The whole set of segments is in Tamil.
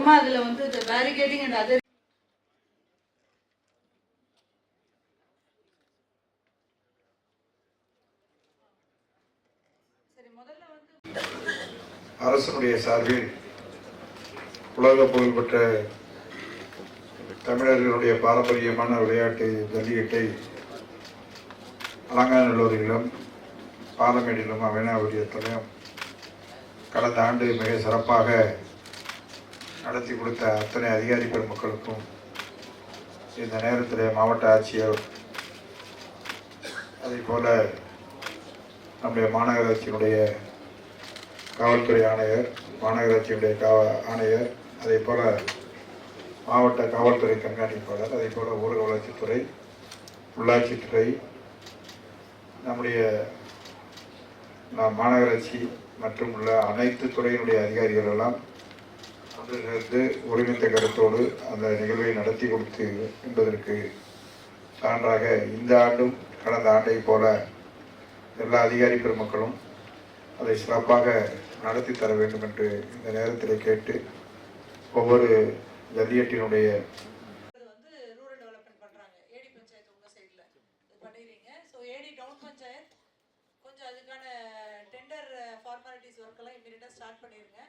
வழக்கமா அதில் வந்து இந்த பேரிகேடிங் அண்ட் அதர் அரசனுடைய சார்பில் உலக புகழ்பெற்ற தமிழர்களுடைய பாரம்பரியமான விளையாட்டு ஜல்லிக்கட்டை அலங்காநல்லூரிலும் பாலமேடிலும் அவைனாபுரியத்திலும் கடந்த ஆண்டு மிக சிறப்பாக நடத்தி கொடுத்த அத்தனை அதிகாரி பெருமக்களுக்கும் இந்த நேரத்தில் மாவட்ட ஆட்சியர் அதே போல் நம்முடைய மாநகராட்சியினுடைய காவல்துறை ஆணையர் மாநகராட்சியுடைய காவ ஆணையர் அதே போல் மாவட்ட காவல்துறை கண்காணிப்பாளர் அதே போல் ஊரக வளர்ச்சித்துறை உள்ளாட்சித்துறை நம்முடைய மாநகராட்சி மற்றும் உள்ள அனைத்து துறையினுடைய அதிகாரிகள் எல்லாம் வந்து ஒருமித்த கருத்தோடு அந்த நிகழ்வை நடத்தி கொடுத்து என்பதற்கு சான்றாக இந்த ஆண்டும் கடந்த ஆண்டை போல எல்லா அதிகாரி பெருமக்களும் அதை சிறப்பாக நடத்தி தர வேண்டும் என்று இந்த நேரத்தில் கேட்டு ஒவ்வொரு ஜல்லியட்டினுடைய கொஞ்சம் அதுக்கான டெண்டர் ஃபார்மாலிட்டிஸ் ஒர்க்கெல்லாம் எல்லாம் ஸ்டார்ட் பண்ணிருங்க.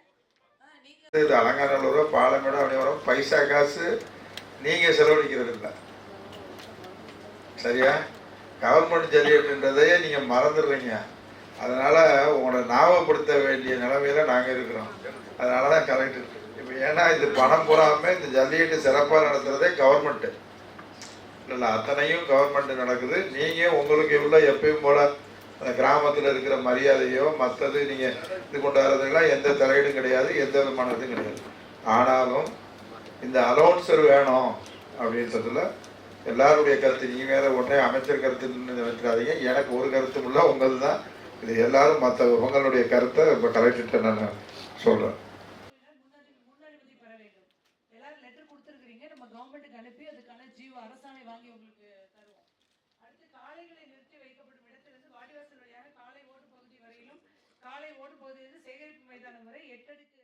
இது அலங்காநல்லூரோ பாலமேடோ அப்படி வரும் பைசா காசு நீங்கள் செலவழிக்கிறது இல்லை சரியா கவர்மெண்ட் ஜல்லிக்கட்டுன்றதையே நீங்கள் மறந்துடுறீங்க. அதனால் உங்களை ஞாபகப்படுத்த வேண்டிய நிலைமையில நாங்கள் இருக்கிறோம். அதனால தான் கரெக்ட் இப்போ ஏன்னா இது பணம் போடாமல் இந்த ஜல்லிக்கட்டு சிறப்பாக நடத்துகிறதே கவர்மெண்ட்டு இல்லை அத்தனையும் கவர்மெண்ட் நடக்குது. நீங்கள் உங்களுக்கு எவ்வளோ எப்பயும் போல அந்த கிராமத்தில் இருக்கிற மரியாதையோ மற்றது நீங்கள் இது கொண்டாடுறதுலாம் எந்த தலையீடும் கிடையாது எந்த விதமான இதுவும் கிடையாது. ஆனாலும் இந்த அலோன்சர் வேணும் அப்படின்றதுல எல்லாருடைய கருத்து நீ வேற உடனே அமைச்சர் கருத்துன்னு நினைச்சிடாதீங்க எனக்கு ஒரு கருத்தும் இல்லை உங்கள் தான் இது எல்லாரும் மற்ற உங்களுடைய கருத்தை இப்போ கலெக்டர்கிட்ட நான் சொல்கிறேன் கவர்மெண்ட்டுக்கு அனுப்பி அதுக்கான ஜீவோ அரசாணை வாங்கி உங்களுக்கு தருவோம். அடுத்து காளைகளை நிறுத்தி வைக்கப்படும் வாடிவாசல் வழியாக காலை ஓடு பகுதி வரையிலும் காலை ஓடு பகுதியிலிருந்து சேகரிப்பு மைதானம் வரை எட்டடுக்கு